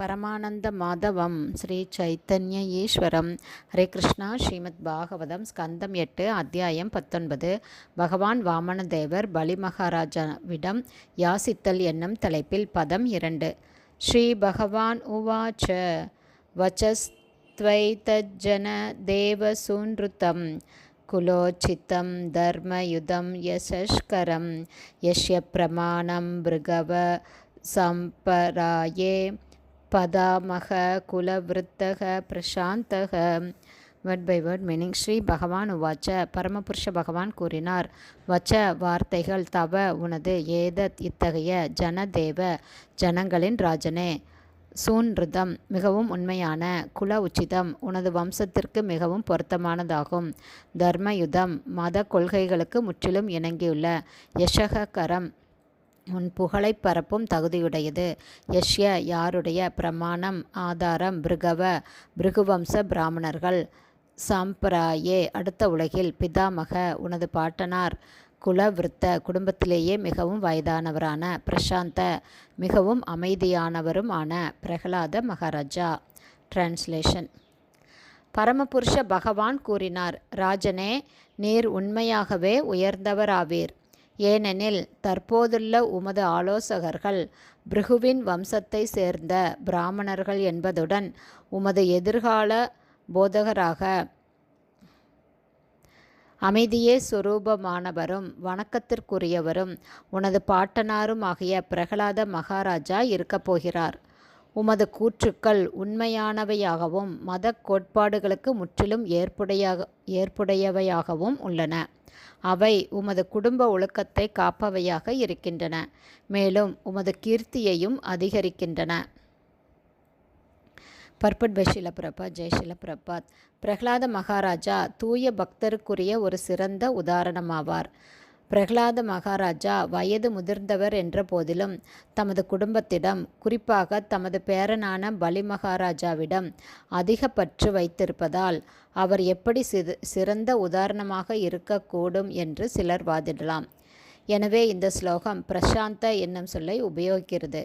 பரமானந்த மாதவம் ஸ்ரீ சைத்தன்ய ஈஸ்வரம் ஹரே கிருஷ்ணா. ஸ்ரீமத் பாகவதம் ஸ்கந்தம் எட்டு அத்தியாயம் பத்தொன்பது. பகவான் வாமனதேவர் பலி மகாராஜாவிடம் யாசித்தல் என்னும் தலைப்பில் பதம் இரண்டு. ஸ்ரீ பகவான் உவாச்ச வச்சஸ்த்வைத்தஜன தேவசூன்ருத்தம் குலோச்சித்தம் தர்மயுதம் யசஷ்கரம் யஷ்ய பிரமாணம் பிருகவ சம்பராயே பதாமக குலவிருத்தக பிரசாந்தக. Word by word meaning Sri Bhagavan உவாச்ச பரமபுருஷ பகவான் கூறினார். வச்ச வார்த்தைகள் தவ உனது ஏதத் இத்தகைய ஜனதேவ ஜனங்களின் ராஜனே. சூன்ருதம் மிகவும் உண்மையான குல உச்சிதம் உனது வம்சத்திற்கு மிகவும் பொருத்தமானதாகும். தர்மயுதம் மத கொள்கைகளுக்கு முற்றிலும் இணங்கியுள்ள யசகரம் உன் புகழை பரப்பும் தகுதியுடையது. யஷ்ய யாருடைய பிரமாணம் ஆதாரம் பிருகவ பிருகுவம்ச பிராமணர்கள்? சாம்பராயே அடுத்த உலகில் பிதாமக உனது பாட்டனார் குலவிருத்த குடும்பத்திலேயே மிகவும் வயதானவரான பிரசாந்த மிகவும் அமைதியானவரும் ஆன பிரகலாத மகாராஜா. டிரான்ஸ்லேஷன் பரமபுருஷ பகவான் கூறினார் ராஜனே நீர் உண்மையாகவே உயர்ந்தவராவீர். ஏனெனில் தற்போதுள்ள உமது ஆலோசகர்கள் பிருகுவின் வம்சத்தை சேர்ந்த பிராமணர்கள் என்பதுடன் உமது எதிர்கால போதகராக அமைதியே சுரூபமானவரும் வணக்கத்திற்குரியவரும் உனது பாட்டனாரும் ஆகிய பிரகலாத மகாராஜா இருக்கப் போகிறார். உமது கூற்றுக்கள் உண்மையானவையாகவும் மத கோட்பாடுகளுக்கு முற்றிலும் ஏற்புடையாக ஏற்புடையவையாகவும் உள்ளன. அவை உமது குடும்ப ஒழுக்கத்தை காப்பவையாக இருக்கின்றன. மேலும் உமது கீர்த்தியையும் அதிகரிக்கின்றன. பர்பட் பை ஷிலபிரபாத் ஜெய் ஷிலபிரபாத் பிரகலாத மகாராஜா தூய பக்தருக்குரிய ஒரு சிறந்த உதாரணமாவார். பிரகலாத மகாராஜா வயது முதிர்ந்தவர் என்ற போதிலும் தமது குடும்பத்திடம் குறிப்பாக தமது பேரனான பலி மகாராஜாவிடம் அதிக பற்று வைத்திருப்பதால் அவர் எப்படி சிறந்த உதாரணமாக இருக்கக்கூடும் என்று சிலர் வாதிடலாம். எனவே இந்த ஸ்லோகம் பிரசாந்த என்னும் சொல்லை உபயோகிக்கிறது.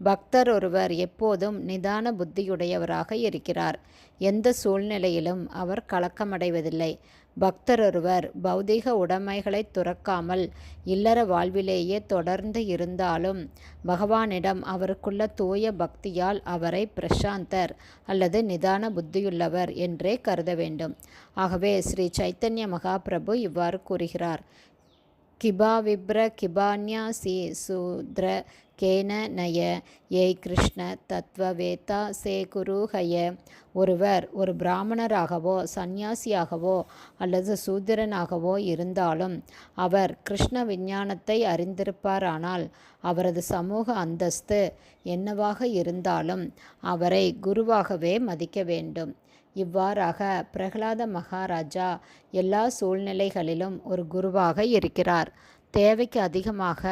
பக்தர் ஒருவர் எப்போதும் நிதான புத்தியுடையவராக இருக்கிறார். எந்த சூழ்நிலையிலும் அவர் கலக்கமடைவதில்லை. பக்தர் ஒருவர் பௌதிக உடைமைகளை துறக்காமல் இல்லற வாழ்விலேயே தொடர்ந்து இருந்தாலும் பகவானிடம் அவருக்குள்ள தூய பக்தியால் அவரை பிரசாந்தர் அல்லது நிதான புத்தியுள்ளவர் என்றே கருத வேண்டும். ஆகவே ஸ்ரீ சைத்தன்ய மகாபிரபு இவ்வாறு கூறுகிறார். கிபா விப்ர கிபான்யாசி சூத்ர கேன நய ஏய் கிருஷ்ண தத்வவேதா சே குருஹய ஒருவர் ஒரு பிராமணராகவோ சந்நியாசியாகவோ அல்லது சூத்திரனாகவோ இருந்தாலும் அவர் கிருஷ்ண விஞ்ஞானத்தை அறிந்திருப்பாரானால் அவரது சமூக அந்தஸ்து என்னவாக இருந்தாலும் அவரை குருவாகவே மதிக்க வேண்டும். இவ்வாறாக பிரகலாத மகாராஜா எல்லா சூழ்நிலைகளிலும் ஒரு குருவாக இருக்கிறார். தேவைக்கு அதிகமாக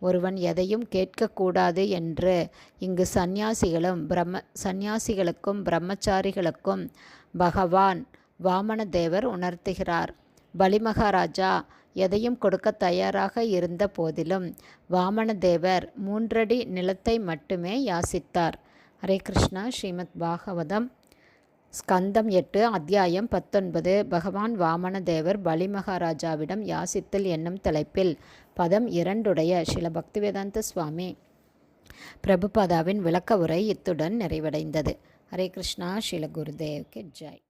ஒருவன் எதையும் கேட்கக்கூடாது என்று இங்கு சந்நியாசிகளும் பிரம்ம சந்நியாசிகளுக்கும் பிரம்மச்சாரிகளுக்கும் பகவான் வாமனதேவர் உணர்த்துகிறார். பலிமகாராஜா எதையும் கொடுக்க தயாராக இருந்த போதிலும் வாமனதேவர் மூன்றடி நிலத்தை மட்டுமே யாசித்தார். ஹரே கிருஷ்ணா ஸ்ரீமத் பாகவதம். ஸ்கந்தம் எட்டு அத்தியாயம் பத்தொன்பது. பகவான் வாமனதேவர் பலிமகாராஜாவிடம் யாசித்தல் என்னும் தலைப்பில் பதம் இரண்டுடைய சில பக்திவேதாந்த சுவாமி பிரபுபாதாவின் விளக்க உரை இத்துடன் நிறைவடைந்தது. ஹரே கிருஷ்ணா ஸ்ரீல குருதேவ் ஜாய்.